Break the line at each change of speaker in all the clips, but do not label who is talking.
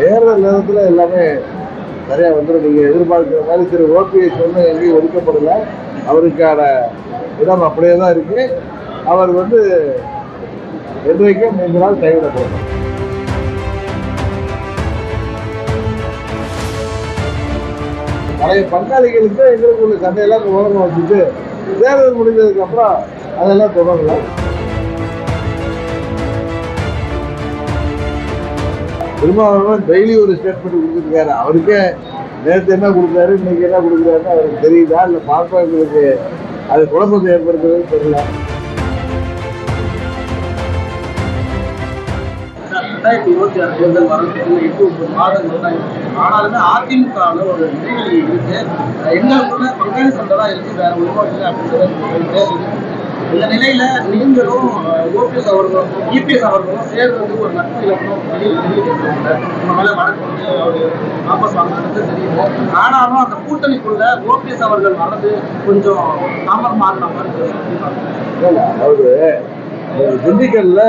தேர்தல் நேரத்தில் எல்லாமே சரியாக வந்துடும் நீங்கள் எதிர்பார்க்குற மாதிரி திரு ஓபிஎஸ் ஒன்றும் எங்கேயும் ஒதுக்கப்படலை. அவருக்கான இடம் அப்படியே தான் இருக்குது அவர் வந்து என்றைக்கும் மூன்று நாள் கைவிடப்படும் பழைய பங்காளிகளுக்கு எங்களுக்கு உள்ள சண்டையெல்லாம் உலகம் வச்சுட்டு தேர்தல் முடிஞ்சதுக்கப்புறம் அதெல்லாம் தொடரலாம் திருமாவளவன் டெய்லி ஒரு ஸ்டேட்மெண்ட் கொடுத்துருக்காரு அவருக்கே நேற்று என்ன கொடுக்குறாரு இன்னைக்கு என்ன கொடுக்குறாருன்னு அவருக்கு தெரியுதா? இல்லை பார்ப்பவர்களுக்கு அது குழப்பத்தை ஏற்படுத்துறதுன்னு தெரியல.
ரெண்டாயிரத்தி இருபத்தி ஆறு தேர்தல் வரதுக்கு எட்டு ஒன்பது மாதங்கள் தான் இருக்கு. ஆனாலுமே அதிமுகவில் ஒரு இடைவெளி இருக்கு. எங்களுக்குள்ள பங்காளி சண்டை தான் இருக்கு வேற ஒன்றும் அப்படின்னு சொல்லி இந்த நிலையில நீங்களும் ஓபிஎஸ் அவர்களும் இபிஎஸ் அவர்களும் சேர்றது ஒரு நட்பு இலக்கணம் மேல வழக்கு வந்து வாபஸ் வாங்கினது தெரியும் ஆனாலும் அந்த கூட்டணிக்குள்ள ஓபிஎஸ் அவர்கள் வர்றது கொஞ்சம் தாமதம் மாறின மாதிரி
அதாவது திண்டுக்கல்ல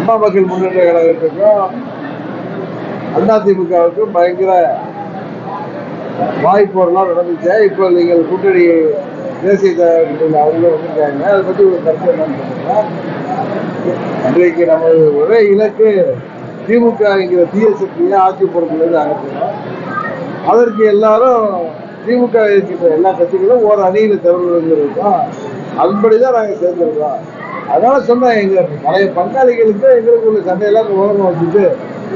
அம்மா மக்கள் முன்னேற்ற கழகத்துக்கும் அதிமுகவுக்கும் பயங்கர வாய்ப்போரெல்லாம் நடந்துச்சு இப்போ நீங்கள் கூட்டணி தேசிய தலைவர்கள் அவங்களும் வந்திருக்காங்க அதை பற்றி ஒரு கருத்து என்னன்னு சொன்னீங்கன்னா இன்றைக்கு நம்ம ஒரே இலக்கு திமுகங்கிற தீய சக்தியை ஆட்சி பொறுப்பிலிருந்து அகற்றணும் அதற்கு எல்லாரும் திமுக இருக்கின்ற எல்லா கட்சிகளும் ஒரு அணியில் திறந்துருங்கிறது தான் நாங்கள் சேர்ந்திருக்கோம். அதனால சொன்னேன் எங்க பழைய பங்காளிகளுக்கு எங்களுக்கு உள்ள சண்டையெல்லாம் ஓரமாக வச்சுட்டு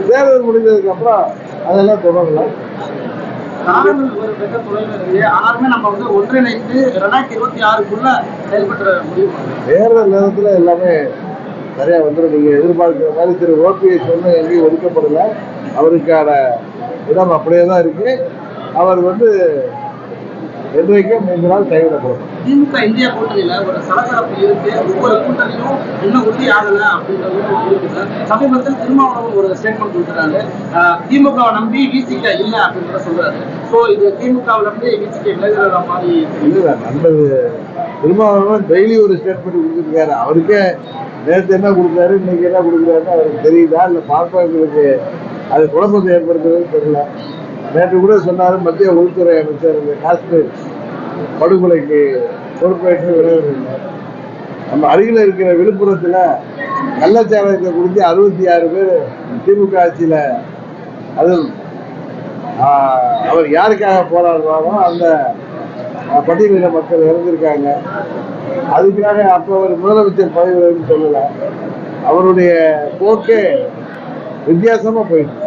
தேர்தல் முடிஞ்சதுக்கு அப்புறம் அதெல்லாம் தொடரலாம்
காரணங்கள் ஒரு பெற்ற தொலைவில் இருக்கு. ஆனாலுமே நம்ம வந்து ஒன்றிணைந்து ரெண்டாயிரத்தி இருபத்தி ஆறுக்குள்ள செயல்படுற முடிவு. பண்ணணும்.
தேர்தல் நேரத்தில் எல்லாமே நிறையா வந்துடும் நீங்கள் எதிர்பார்க்குற மாதிரி திரு ஓபிஎஸ் ஒன்றும் எங்கேயும் ஒதுக்கப்படலை. அவருக்கான இடம் அப்படியே தான் இருக்குது அவர் வந்து என்றைக்கும் மூன்று நாள் கைவிடப்படும்
திமுக இந்தியா கூட்டணியில ஒரு சலசலப்பு இருக்கு. ஒவ்வொரு கூட்டணியும் இன்னும் உறுதி ஆகல அப்படின்றது சமீபத்தில் திருமாவளவன் ஒரு ஸ்டேட்மெண்ட் கொடுக்குறாரு திமுகவை நம்பி விசிக இல்ல அப்படின்றத சொல்றாரு. சோ இது திமுகவை நம்பி விசிக விலகுற மாதிரி
இல்லை நல்லது திருமாவளவன் டெய்லி ஒரு ஸ்டேட்மெண்ட் கொடுத்துருக்காரு. அவருக்கே நேற்று என்ன கொடுத்தாரு இன்னைக்கு என்ன கொடுக்குறாருன்னு அவருக்கு தெரியுதா? இல்லை பார்ப்பவங்களுக்கு அது குழப்பத்தை ஏற்படுத்துறதுன்னு தெரியல. நேற்று கூட சொன்னார் மத்திய உள்துறை அமைச்சர் காஷ்மீர் படுகொலைக்கு பொறுப்பேற்று விரைவில் நம்ம அருகில் இருக்கிற விழுப்புரத்தில் நல்ல சேவகத்தை குறித்து அறுபத்தி ஆறு பேர் திமுக ஆட்சியில் அதுவும் அவர் யாருக்காக போராடுறாரோ அந்த பட்டியலின மக்கள் இறந்திருக்காங்க. அதுக்காக அப்போ அவர் முதலமைச்சர் பதவி சொல்லலை. அவருடைய போக்கே வித்தியாசமாக போயிடுச்சு.